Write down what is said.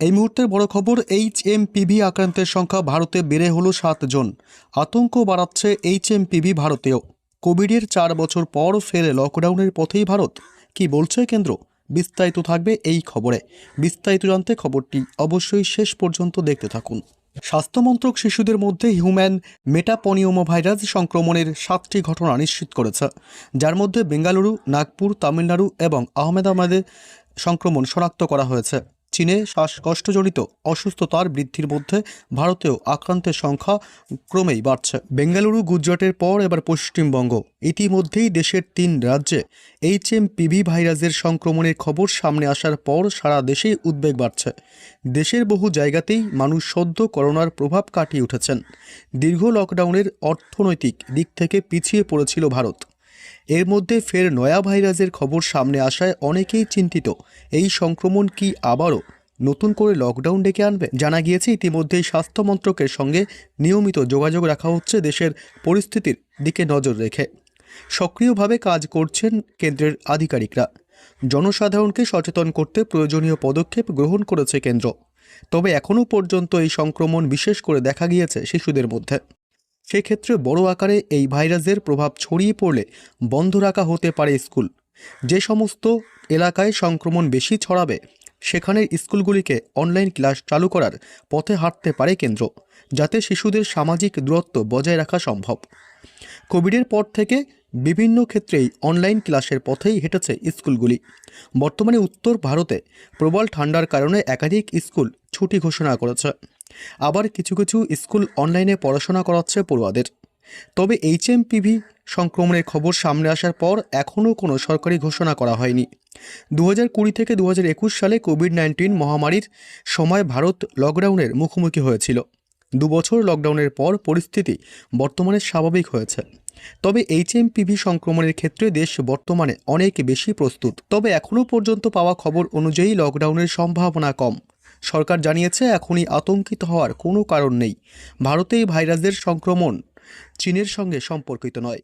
এই মুহূর্তের বড় খবর এইচ এম পিভি আক্রান্তের সংখ্যা ভারতে বেড়ে হলো সাতজন আতঙ্ক বাড়াচ্ছে এইচ এম পিভি ভারতেও। কোভিডের চার বছর পর ফের লকডাউনের পথেই ভারত। কি বলছে কেন্দ্র? বিস্তারিত থাকবে এই খবরে। বিস্তারিত জানতে খবরটি অবশ্যই শেষ পর্যন্ত দেখতে থাকুন। স্বাস্থ্যমন্ত্রক শিশুদের মধ্যে হিউম্যান মেটাপনিওমো ভাইরাস সংক্রমণের সাতটি ঘটনা নিশ্চিত করেছে। যার মধ্যে বেঙ্গালুরু, নাগপুর, তামিলনাড়ু এবং আহমেদাবাদে সংক্রমণ শনাক্ত করা হয়েছে। চীনে শ্বাসকষ্টজনিত অসুস্থতার বৃদ্ধির মধ্যে ভারতেও আক্রান্তের সংখ্যা ক্রমেই বাড়ছে। বেঙ্গালুরু, গুজরাটের পর এবার পশ্চিমবঙ্গ। ইতিমধ্যেই দেশের তিন রাজ্যে এইচ এম পিভি ভাইরাসের সংক্রমণের খবর সামনে আসার পর সারা দেশেই উদ্বেগ বাড়ছে। দেশের বহু জায়গাতেই মানুষ সদ্য করোনার প্রভাব কাটিয়ে উঠেছেন। দীর্ঘ লকডাউনের অর্থনৈতিক দিক থেকে পিছিয়ে পড়েছিল ভারত। এর মধ্যে ফের নয়া ভাইরাসের খবর সামনে আসায় অনেকেই চিন্তিত। এই সংক্রমণ কি আবারও নতুন করে লকডাউন ডেকে আনবে? জানা গিয়েছে, ইতিমধ্যেই স্বাস্থ্য মন্ত্রকের সঙ্গে নিয়মিত যোগাযোগ রাখা হচ্ছে দেশের পরিস্থিতির দিকে নজর রেখে। সক্রিয়ভাবে কাজ করছেন কেন্দ্রের আধিকারিকরা। জনসাধারণকে সচেতন করতে প্রয়োজনীয় পদক্ষেপ গ্রহণ করেছে কেন্দ্র। তবে এখনও পর্যন্ত এই সংক্রমণ বিশেষ করে দেখা গিয়েছে শিশুদের মধ্যে। সেক্ষেত্রে বড় আকারে এই ভাইরাসের প্রভাব ছড়িয়ে পড়লে বন্ধ রাখা হতে পারে স্কুল। যে সমস্ত এলাকায় সংক্রমণ বেশি ছড়াবে, সেখানের স্কুলগুলিকে অনলাইন ক্লাস চালু করার পথে হাঁটতে পারে কেন্দ্র, যাতে শিশুদের সামাজিক দূরত্ব বজায় রাখা সম্ভব। কোভিডের পর থেকে বিভিন্ন ক্ষেত্রেই অনলাইন ক্লাসের পথেই হেঁটেছে স্কুলগুলি। বর্তমানে উত্তর ভারতে প্রবল ঠান্ডার কারণে একাধিক স্কুল ছুটি ঘোষণা করেছে। আবার কিছু কিছু স্কুল অনলাইনে পড়াশোনা করাচ্ছে পড়ুয়াদের। তবে এইচএমপিভি সংক্রমণের খবর সামনে আসার পর এখনও কোনো সরকারি ঘোষণা করা হয়নি। দু হাজার কুড়ি থেকে দু হাজার একুশ সালে কোভিড নাইন্টিন মহামারীর সময় ভারত লকডাউনের মুখোমুখি হয়েছিল। দু বছর লকডাউনের পর পরিস্থিতি বর্তমানে স্বাভাবিক হয়েছে। তবে এইচএমপিভি সংক্রমণের ক্ষেত্রে দেশ বর্তমানে অনেক বেশি প্রস্তুত। তবে এখনও পর্যন্ত পাওয়া খবর অনুযায়ী লকডাউনের সম্ভাবনা কম। সরকার জানিয়েছে এখনই আতঙ্কিত হওয়ার কোনো কারণ নেই। ভারতে এই ভাইরাসের সংক্রমণ চীনের সঙ্গে সম্পর্কিত নয়।